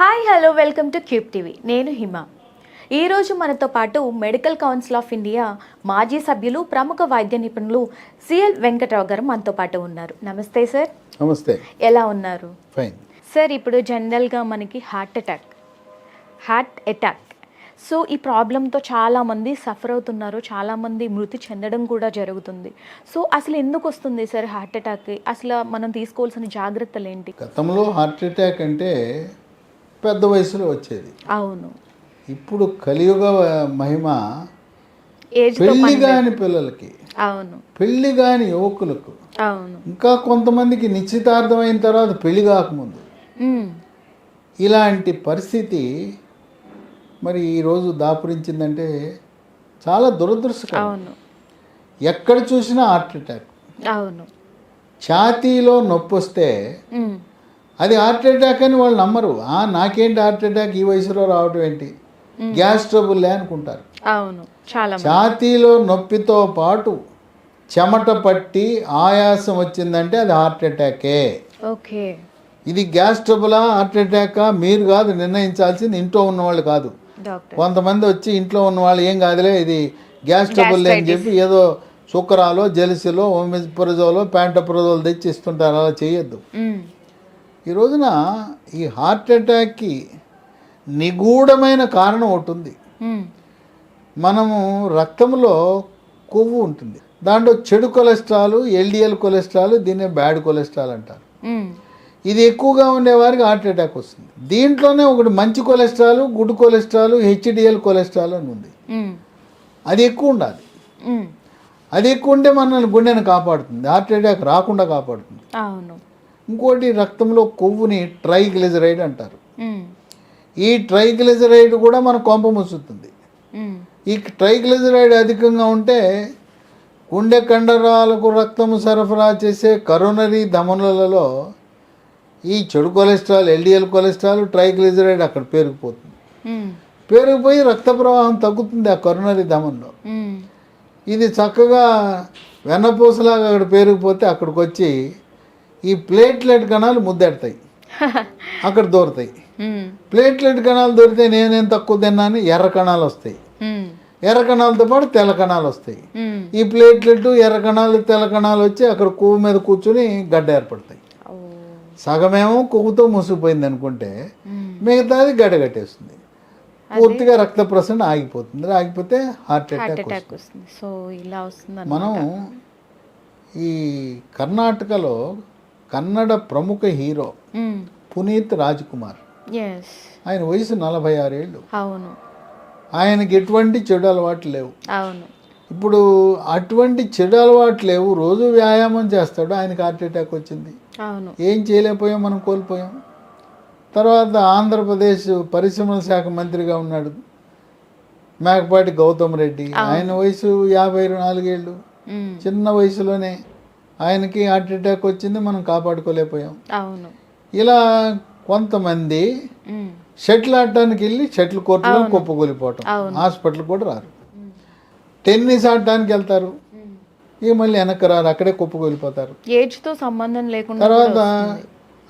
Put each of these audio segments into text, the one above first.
Hi hello welcome to Cube TV నేను హిమ. ఈరోజు మనతో పాటు మెడికల్ కౌన్సిల్ ఆఫ్ ఇండియా మాజీ సభ్యులు ప్రముఖ వైద్య నిపుణులు సిఎల్ వెంకట్రావు గారు మనతో పాటు ఉన్నారు. నమస్తే సార్ నమస్తే. ఎలా ఉన్నారు? ఫైన్ సార్ ఇప్పుడు జనరల్గా మనకి heart attack heart attack so ఈ ప్రాబ్లంతో చాలామంది సఫర్ అవుతున్నారు చాలామంది మృతి చెందడం కూడా జరుగుతుంది. సో అసలు ఎందుకు వస్తుంది సార్ హార్ట్ అటాక్ అసలు మనం తీసుకోవాల్సిన జాగ్రత్తలు ఏంటి? గతంలో హార్ట్ అటాక్ అంటే పెద్ద వయసులో వచ్చేది. అవును. ఇప్పుడు కలియుగ మహిమ పెళ్ళి కాని పిల్లలకి అవును. పెళ్ళి కాని యువకులకు అవును. ఇంకా కొంతమందికి నిశ్చితార్థం అయిన తర్వాత పెళ్ళి కాకముందు. ఇలాంటి పరిస్థితి మరి ఈరోజు దాపురించిందంటే చాలా దురదృష్టకరం. అవును. ఎక్కడ చూసినా హార్ట్ అటాక్. అవును. ఛాతీలో నొప్పి వస్తే. అది హార్ట్ అటాక్ అని వాళ్ళు నమ్మరు. ఆ నాకేంటి హార్ట్ అటాక్? ఈ వయసులో రావడం ఏంటి? గ్యాస్ ట్రబుల్లే అనుకుంటారు. అవును. చాలా. ఛాతీలో నొప్పితో పాటు చెమట పట్టి ఆయాసం వచ్చిందంటే అది హార్ట్ అటాకే. ఓకే. ఇది గ్యాస్ ట్రబులా హార్ట్ అటాకా? మీరు కాదు నిర్ణయించాల్సింది ఇంట్లో ఉన్నవాళ్ళు కాదు. కొంతమంది వచ్చి ఇంట్లో ఉన్న వాళ్ళు ఏం కాదులే ఇది గ్యాస్ ట్రబుల్ అని చెప్పి ఏదో సుకరాలో జెలిసిలో ఒమిప్రజోలో ప్యాంటప్రజోలు తెచ్చి ఇస్తుంటారు అలా చేయొద్దు. ఈ రోజున ఈ హార్ట్ అటాక్కి నిగూఢమైన కారణం ఒకటి ఉంది. మనము రక్తంలో కొవ్వు ఉంటుంది. దాంట్లో చెడు కొలెస్ట్రాల్ ఎల్డిఎల్ కొలెస్ట్రాల్ దీన్నే బ్యాడ్ కొలెస్ట్రాల్ అంటారు. ఇది ఎక్కువగా ఉండేవారికి హార్ట్ అటాక్ వస్తుంది. దీంట్లోనే ఒకటి మంచి cholesterol good cholesterol HDL cholesterol అని ఉంది. అది ఎక్కువ ఉండాలి. అది ఎక్కువ ఉంటే మనల్ని గుండెని కాపాడుతుంది. హార్ట్ అటాక్ రాకుండా కాపాడుతుంది. ఇంకోటి రక్తంలో కొవ్వుని ట్రైగ్లిజరైడ్ అంటారు. ఈ ట్రైగ్లిజరైడ్ కూడా మన కొంప ముసుతుంది. ఈ ట్రైగ్లిజరైడ్ అధికంగా ఉంటే గుండె కండరాలకు రక్తము సరఫరా చేసే కరోనరీ ధమనులలో ఈ చెడు కొలెస్ట్రాల్ ఎల్డిఎల్ కొలెస్ట్రాల్ ట్రైగ్లిజరైడ్ అక్కడ పేరుకుపోతుంది. పేరుకుపోయి రక్త ప్రవాహం తగ్గుతుంది ఆ కరోనరీ ధమన్లో. ఇది చక్కగా వెన్నపూసలాగా అక్కడ పేరుకుపోతే అక్కడికి వచ్చి ఈ ప్లేట్లెట్ కణాలు ముద్దెడతాయి. అక్కడ దూరతాయి. ప్లేట్లెట్ కణాలు దొరికితే నేనేం తక్కువ తిన్నాను ఎర్ర కణాలు వస్తాయి. ఎర్ర కణాలతో పాటు తెల్ల కణాలు వస్తాయి. ఈ ప్లేట్లెట్ ఎర్ర కణాలు తెల్ల కణాలు వచ్చి అక్కడ కొవ్వు మీద కూర్చుని గడ్డ ఏర్పడతాయి. సగమేమో కొవ్వుతో మూసిపోయింది అనుకుంటే. మిగతాది గడ్డ కట్టేస్తుంది. పూర్తిగా రక్త ప్రసరణ ఆగిపోతుంది. ఆగిపోతే హార్ట్ అటాక్ వస్తుంది. సో ఇలా వస్తుంది మనం ఈ కర్ణాటకలో కన్నడ ప్రముఖ హీరో పునీత్ రాజ్ కుమార్ ఆయన వయసు నలభై ఆరేళ్ళు అవును. ఆయనకి ఎటువంటి చెడు అలవాట్లు లేవు. అవును. ఇప్పుడు అటువంటి చెడు అలవాట్లు లేవు. రోజు వ్యాయామం చేస్తాడు. ఆయనకి హార్ట్ అటాక్ వచ్చింది. అవును. ఏం చేయలేకపోయాం మనం కోల్పోయాం. తర్వాత ఆంధ్రప్రదేశ్ పరిశ్రమల శాఖ మంత్రిగా ఉన్నాడు మేకపాటి గౌతమ్ రెడ్డి. ఆయన వయసు యాభై నాలుగేళ్ళు. చిన్న వయసులోనే ఆయనకి హార్ట్ అటాక్ వచ్చింది మనం కాపాడుకోలేకపోయాం. అవును. ఇలా కొంతమంది. షటిల్ ఆడటానికి వెళ్ళి షటిల్ కోర్టులో కుప్పకూలిపోవటం. హాస్పిటల్ కూడా రారు. టెన్నిస్ ఆడటానికి వెళ్తారు. ఇక మళ్ళీ వెనక్కి రారు అక్కడే తో సంబంధం లేకుండా తర్వాత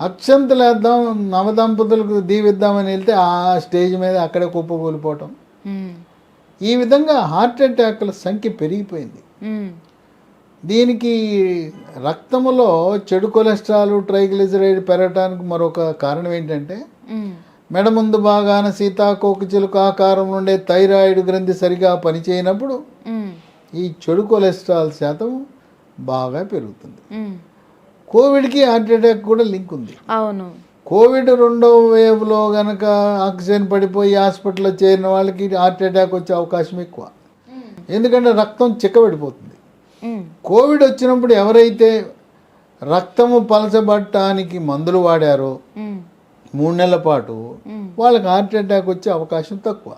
అక్షంతలు వేద్దాం నవదంపతులకు దీవిద్దామని వెళ్తే ఆ స్టేజ్ మీద అక్కడే కుప్పకూలిపోవటం. మ్మ్. ఈ విధంగా హార్ట్ అటాక్ల సంఖ్య పెరిగిపోయింది. దీనికి రక్తములో చెడు కొలెస్ట్రాల్ ట్రైగ్లిజరైడ్ పెరగటానికి మరొక కారణం ఏంటంటే. మెడ ముందు భాగాన సీతాకోక చిలుక ఆకారంలో ఉండే థైరాయిడ్ గ్రంథి సరిగా పనిచేయనప్పుడు. ఈ చెడు కొలెస్ట్రాల్ శాతం బాగా పెరుగుతుంది. కోవిడ్కి హార్ట్ అటాక్ కూడా లింక్ ఉంది అవును కోవిడ్ రెండవ వేవ్లో గనక ఆక్సిజన్ పడిపోయి హాస్పిటల్లో చేరిన వాళ్ళకి హార్ట్ అటాక్ వచ్చే అవకాశం ఎక్కువ ఎందుకంటే రక్తం చిక్కబడిపోతుంది. కోవిడ్ వచ్చినప్పుడు ఎవరైతే రక్తము పలచబడటానికి మందులు వాడారో. మూడు నెలల పాటు. వాళ్ళకి హార్ట్ అటాక్ వచ్చే అవకాశం తక్కువ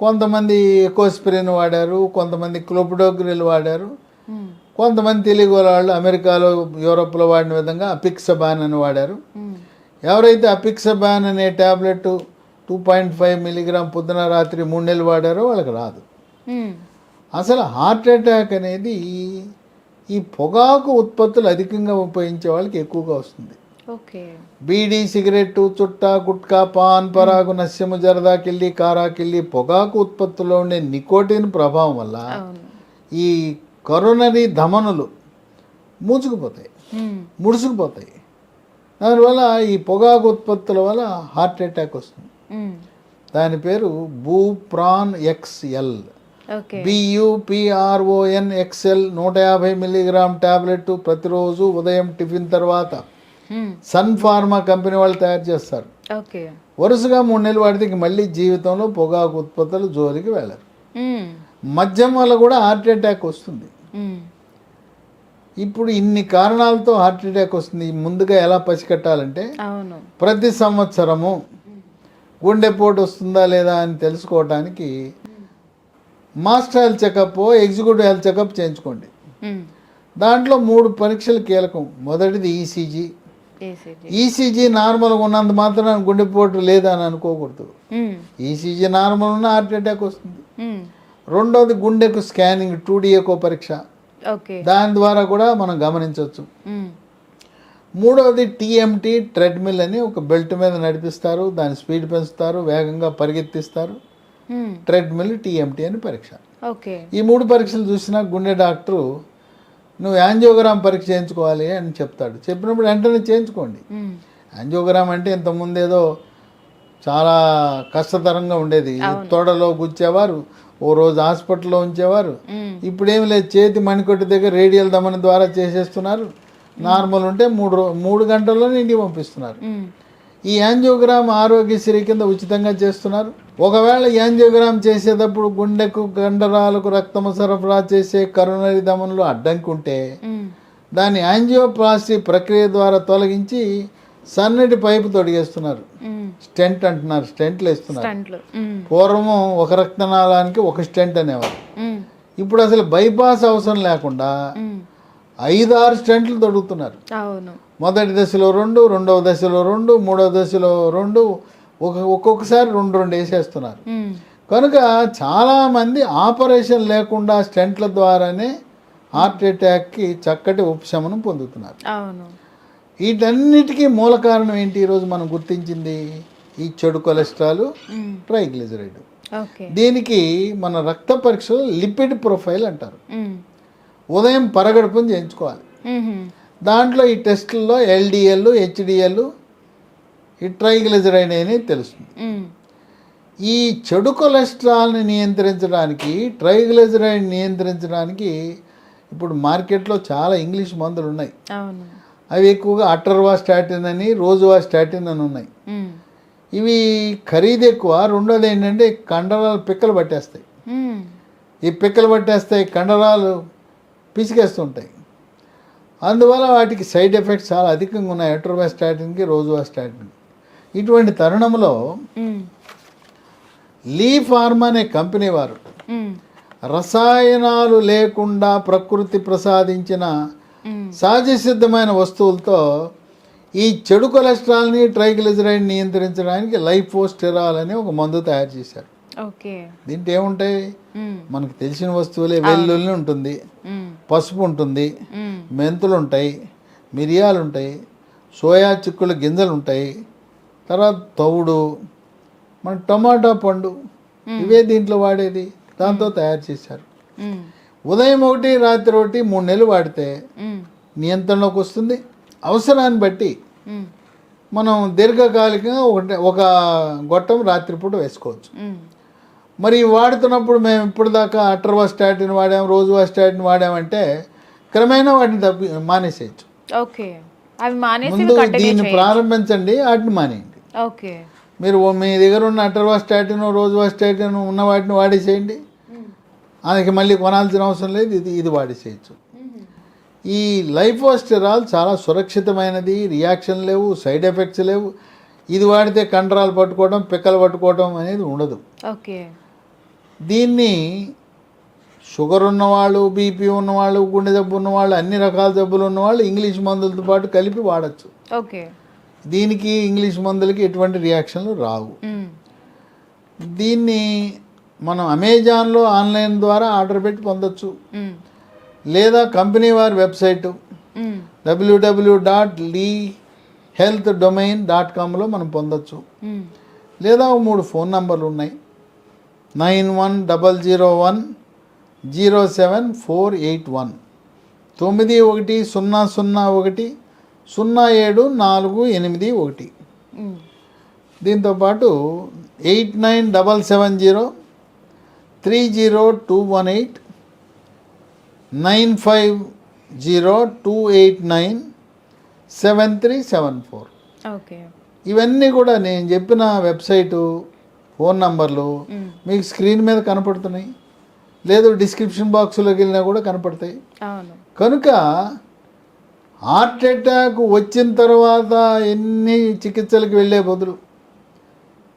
కొంతమంది ఎకోస్పిరిన్ వాడారు కొంతమంది క్లోపిడోగ్రిల్ వాడారు. కొంతమంది తెలుగు వాళ్ళు అమెరికాలో యూరోప్లో వాడిన విధంగా అపిక్సబాన్ అని వాడారు. ఎవరైతే అపిక్సబాన్ అనే tablet two point five milligram పొద్దున రాత్రి మూడు నెలలు వాడారో వాళ్ళకి రాదు. అసలు హార్ట్ అటాక్ అనేది ఈ పొగాకు ఉత్పత్తులు అధికంగా ఉపయోగించే వాళ్ళకి ఎక్కువగా వస్తుంది. బీడీ సిగరెట్టు చుట్ట గుట్కా పాన్ పరాగు నస్యము జరదా కిల్లి కారా కిల్లి పొగాకు ఉత్పత్తుల్లో ఉండే నికోటిన్ ప్రభావం వల్ల ఈ కరోనరీ ధమనులు మూసుకుపోతాయి మ్మ్. ముడుసుకుపోతాయి దానివల్ల ఈ పొగాకు ఉత్పత్తుల వల్ల హార్ట్ అటాక్ వస్తుంది. దాని పేరు బూప్రాన్ ఎక్స్ఎల్ బియుపిఆర్ఓఎన్ ఎక్స్ఎల్ నూట యాభై మిల్లీగ్రామ్ టాబ్లెట్ ప్రతిరోజు ఉదయం టిఫిన్ తర్వాత మ్మ్. సన్ ఫార్మా కంపెనీ వాళ్ళు తయారు చేస్తారు. వరుసగా మూడు నెలలు వాడితే మళ్ళీ జీవితంలో పొగాకు ఉత్పత్తులు జోలికి వెళ్ళరు. మ్మ్. మద్యం వల్ల కూడా హార్ట్ అటాక్ వస్తుంది. మ్మ్. ఇప్పుడు ఇన్ని కారణాలతో హార్ట్ అటాక్ వస్తుంది. ముందుగా ఎలా పసిగట్టాలంటే అవును. ప్రతి సంవత్సరము గుండెపోటు వస్తుందా లేదా అని తెలుసుకోవటానికి master health checkup executive health checkup చేయించుకోండి. దాంట్లో మూడు పరీక్షలు కీలకం మొదటిది E ఈసీజీ ఏసీజీ ఈసీజీ నార్మల్గా ఉన్నంత మాత్రం గుండెపోటు లేదని అనుకోకూడదు. ఈసీజీ నార్మల్ ఉన్న హార్ట్ అటాక్ వస్తుంది. రెండోది గుండెకు స్కానింగ్ టూ డిఏకో పరీక్ష దాని ద్వారా కూడా మనం గమనించవచ్చు. మూడవది టీఎంటీ ట్రెడ్మిల్ అని ఒక బెల్ట్ మీద నడిపిస్తారు దాని స్పీడ్ పెంచుతారు వేగంగా పరిగెత్తిస్తారు. ట్రెడ్మిల్ టీఎంటీ అని పరీక్ష. ఓకే. ఈ మూడు పరీక్షలు చూసినా గుండె డాక్టరు నువ్వు యాంజియోగ్రామ్ పరీక్ష చేయించుకోవాలి అని చెప్తాడు. చెప్పినప్పుడు వెంటనే చేయించుకోండి. మ్మ్. యాంజియోగ్రామ్ అంటే ఇంతకుముందు ఏదో చాలా కష్టతరంగా ఉండేది. తోడలో గుచ్చేవారు ఓ రోజు హాస్పిటల్లో ఉంచేవారు. మ్మ్. ఇప్పుడేమి లేదు చేతి మణికొట్టు దగ్గర రేడియల్ దమనం ద్వారా చేసేస్తున్నారు. నార్మల్ ఉంటే మూడు మూడు గంటల్లోనే ఇంటికి పంపిస్తున్నారు. ఈ యాంజియోగ్రామ్ ఆరోగ్యశ్రీ కింద ఉచితంగా చేస్తున్నారు ఒకవేళ యాంజియోగ్రామ్ చేసేటప్పుడు గుండెకు కండరాలకు రక్తము సరఫరా చేసే కరోనరీ దమనులు అడ్డంకి ఉంటే. దాన్ని యాంజియోప్లాస్టీ ప్రక్రియ ద్వారా తొలగించి సన్నటి పైపు తొడిగేస్తున్నారు. స్టెంట్ అంటున్నారు స్టెంట్లు వేస్తున్నారు. పూర్వము ఒక రక్తనాళానికి ఒక స్టెంట్ అనేవారు. ఇప్పుడు అసలు బైపాస్ అవసరం లేకుండా. ఐదు ఆరు స్టెంట్లు తొడుగుతున్నారు. మొదటి దశలో రెండు రెండవ దశలో రెండు మూడవ దశలో రెండు ఒక ఒక్కొక్కసారి రెండు రెండు వేసేస్తున్నారు. కనుక చాలామంది ఆపరేషన్ లేకుండా స్టెంట్ల ద్వారానే హార్ట్ అటాక్కి చక్కటి ఉపశమనం పొందుతున్నారు. వీటన్నిటికీ మూల కారణం ఏంటి? ఈరోజు మనం గుర్తించింది ఈ చెడు కొలెస్ట్రాల్. ట్రైగ్లిజరైడ్ దీనికి మన రక్త పరీక్షలో లిపిడ్ ప్రొఫైల్ అంటారు. ఉదయం పరగడుపుని చేయించుకోవాలి. దాంట్లో ఈ టెస్టుల్లో ఎల్డిఎల్ హెచ్డిఎల్ ఈ ట్రైగ్లిజరైడ్ అని తెలుస్తుంది. ఈ చెడు కొలెస్ట్రాల్ని నియంత్రించడానికి ట్రైగ్లిజరైడ్ నియంత్రించడానికి ఇప్పుడు మార్కెట్లో చాలా ఇంగ్లీష్ మందులు ఉన్నాయి అవి ఎక్కువగా అటర్వా స్టాటిన్ అని రోజువా స్టాటిన్ అని ఉన్నాయి. ఇవి ఖరీదు ఎక్కువ రెండోది ఏంటంటే కండరాలు పిక్కలు పట్టేస్తాయి. ఈ పిక్కలు పట్టేస్తాయి కండరాలు పిసికేస్తుంటాయి అందువల్ల వాటికి సైడ్ ఎఫెక్ట్స్ చాలా అధికంగా ఉన్నాయి అటర్వా స్టాటిన్కి రోజువా స్టాటిన్ ఇటువంటి తరుణంలో. లీ ఫార్మా అనే కంపెనీ వారు. రసాయనాలు లేకుండా ప్రకృతి ప్రసాదించిన. సహజ సిద్ధమైన వస్తువులతో ఈ చెడు కొలెస్ట్రాల్ని ట్రైగ్లిజరైడ్ నియంత్రించడానికి లైఫోస్టెరాల్ అనే ఒక మందు తయారు చేశారు దీంట్లో ఏముంటాయి. మనకు తెలిసిన వస్తువులే వెల్లుల్లి ఉంటుంది. పసుపు ఉంటుంది. మెంతులు ఉంటాయి మిరియాలు ఉంటాయి సోయా చిక్కుల గింజలు ఉంటాయి తర్వాత తవుడు మన టమాటా పండు ఇవే దీంట్లో వాడేది దాంతో తయారు చేశారు. ఉదయం ఒకటి రాత్రి ఒకటి మూడు నెలలు వాడితే. నియంత్రణలోకి వస్తుంది అవసరాన్ని బట్టి. మనం దీర్ఘకాలికంగా ఒకటి ఒక గొట్టం రాత్రిపూట వేసుకోవచ్చు. మరి వాడుతున్నప్పుడు మేము ఇప్పుడు దాకా అటర్వా స్టాటిన్ వాడాం రోజువా స్టాటిన్ వాడామంటే క్రమేణా వాటిని తప్పి మానేసేయచ్చు. ఓకే. అవి మానేసి ముందు దీన్ని ప్రారంభించండి వాటిని మానేయండి. ఓకే. మీరు మీ దగ్గర ఉన్న అటర్వా స్టాటిన్ రోజువా స్టాటిన్ ఉన్న వాటిని వాడేసేయండి. దానికి మళ్ళీ కొనాల్సిన అవసరం లేదు ఇది ఇది వాడేసేయచ్చు. ఈ లైఫోస్టెరాల్ చాలా సురక్షితమైనది రియాక్షన్ లేవు సైడ్ ఎఫెక్ట్స్ లేవు. ఇది వాడితే కండరాలు పట్టుకోవడం పిక్కలు పట్టుకోవడం అనేది ఉండదు. ఓకే. దీన్ని షుగర్ ఉన్నవాళ్ళు బీపీ ఉన్నవాళ్ళు గుండె జబ్బు ఉన్నవాళ్ళు అన్ని రకాల జబ్బులు ఉన్నవాళ్ళు ఇంగ్లీష్ మందులతో పాటు కలిపి వాడచ్చు ఓకే దీనికి ఇంగ్లీష్ మందులకి ఎటువంటి రియాక్షన్లు రావు. దీన్ని మనం అమెజాన్లో ఆన్లైన్ ద్వారా ఆర్డర్ పెట్టి పొందొచ్చు. లేదా కంపెనీ వారి website. W W dot Lee health domain dot కామ్లో మనం పొందొచ్చు. లేదా మూడు ఫోన్ నంబర్లు ఉన్నాయి nine one double zero one zero seven four eight one. తొమ్మిది ఒకటి సున్నా సున్నా ఒకటి సున్నా ఏడు నాలుగు ఎనిమిది ఒకటి. దీంతోపాటు eight nine double seven zero three zero two one eight nine five zero two eight nine seven three seven four. Okay. ఇవన్నీ కూడా నేను చెప్పిన వెబ్సైటు ఫోన్ నంబర్లు. మీకు స్క్రీన్ మీద కనపడుతున్నాయి లేదు డిస్క్రిప్షన్ బాక్స్లోకి వెళ్ళినా కూడా కనపడతాయి కనుక హార్ట్ అటాక్ వచ్చిన తర్వాత ఎన్ని చికిత్సలకు వెళ్ళే బదులు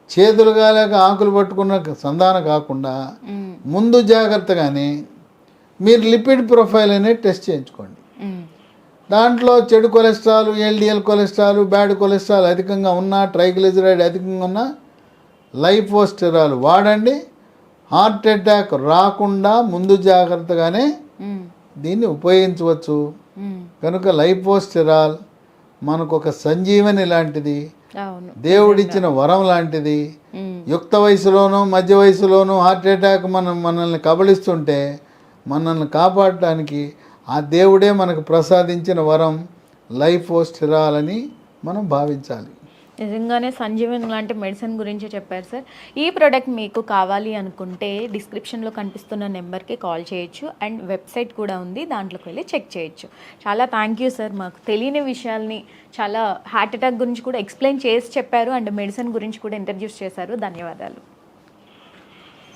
చేతులు కాలేక ఆకులు పట్టుకున్న సంధాన కాకుండా. ముందు జాగ్రత్తగానే మీరు లిపిడ్ ప్రొఫైల్ అనేది టెస్ట్ చేయించుకోండి. దాంట్లో చెడు cholesterol LDL cholesterol bad cholesterol అధికంగా ఉన్నా ట్రైగ్లిజరైడ్ అధికంగా ఉన్నా లైఫోస్టెరాల్ వాడండి. హార్ట్ అటాక్ రాకుండా ముందు జాగ్రత్తగానే. దీన్ని ఉపయోగించవచ్చు. కనుక లైఫోస్టెరాల్ మనకు ఒక సంజీవని లాంటిది. దేవుడిచ్చిన వరం లాంటిది. యుక్త వయసులోనూ మధ్య వయసులోనూ హార్ట్ అటాక్ మనం మనల్ని కబళిస్తుంటే మనల్ని కాపాడటానికి ఆ దేవుడే మనకు ప్రసాదించిన వరం లైఫ్ అని మనం భావించాలి. నిజంగానే సంజీవన్ లాంటి మెడిసిన్ గురించి చెప్పారు సార్. ఈ ప్రోడక్ట్ మీకు కావాలి అనుకుంటే డిస్క్రిప్షన్లో కనిపిస్తున్న నెంబర్కి కాల్ చేయొచ్చు. అండ్ వెబ్సైట్ కూడా ఉంది. దాంట్లోకి వెళ్ళి చెక్ చేయొచ్చు. చాలా థ్యాంక్ యూ సార్. మాకు తెలియని విషయాల్ని చాలా హార్ట్ అటాక్ గురించి కూడా ఎక్స్ప్లెయిన్ చేసి చెప్పారు. అండ్ మెడిసిన్ గురించి కూడా ఇంట్రడ్యూస్ చేశారు. ధన్యవాదాలు.